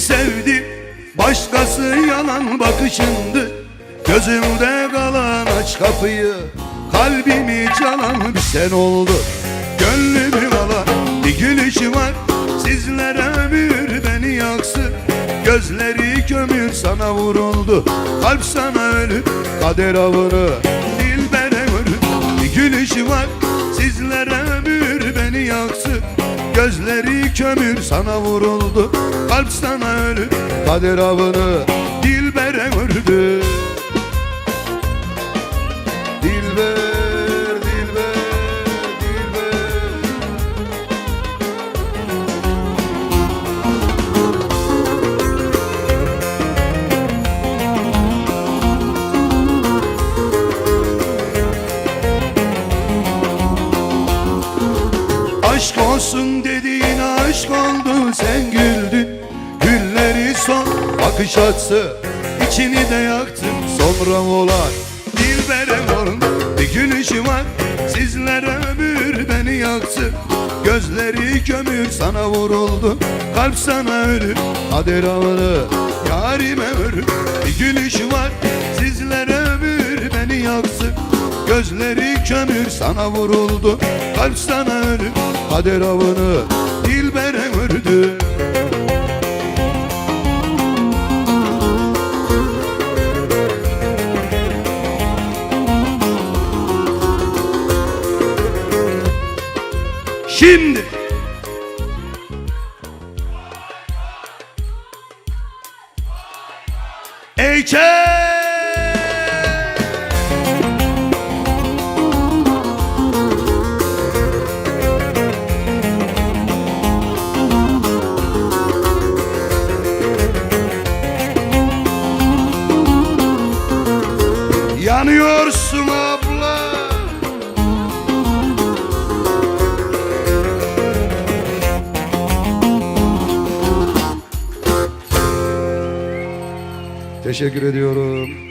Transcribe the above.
sevdim, başkası yalan bakışındı Gözümde kalan aç kapıyı. Kalbimi çalan bir sen oldu. Gönlümü alan bir gülüşü var. Sizlere ömür beni yaksın. Gözleri kömür sana vuruldu. Kalp sana ölü kader avını. Dilbere ölü bir gülüşü var. Sizlere ömür beni yaksın. Gözleri kömür sana vuruldu. Kalp sana ölü kader avını. Dilbere ördü olsun dediğin aşk oldu sen güldün. Gülleri son bakış atsı içini de yaktın. Sonra olan dilbere morun bir gülüşü var. Sizler ömür beni yaktı. Gözleri kömür sana vuruldu. Kalp sana ölür kader avını Yarime ölür bir gülüşü var Sizler ömür beni yaktı. Gözleri kömür sana vuruldu. Kalp sana ölür kader avını Dilbere ördü. Şimdi Eyke Yanıyorsun abla Teşekkür ediyorum.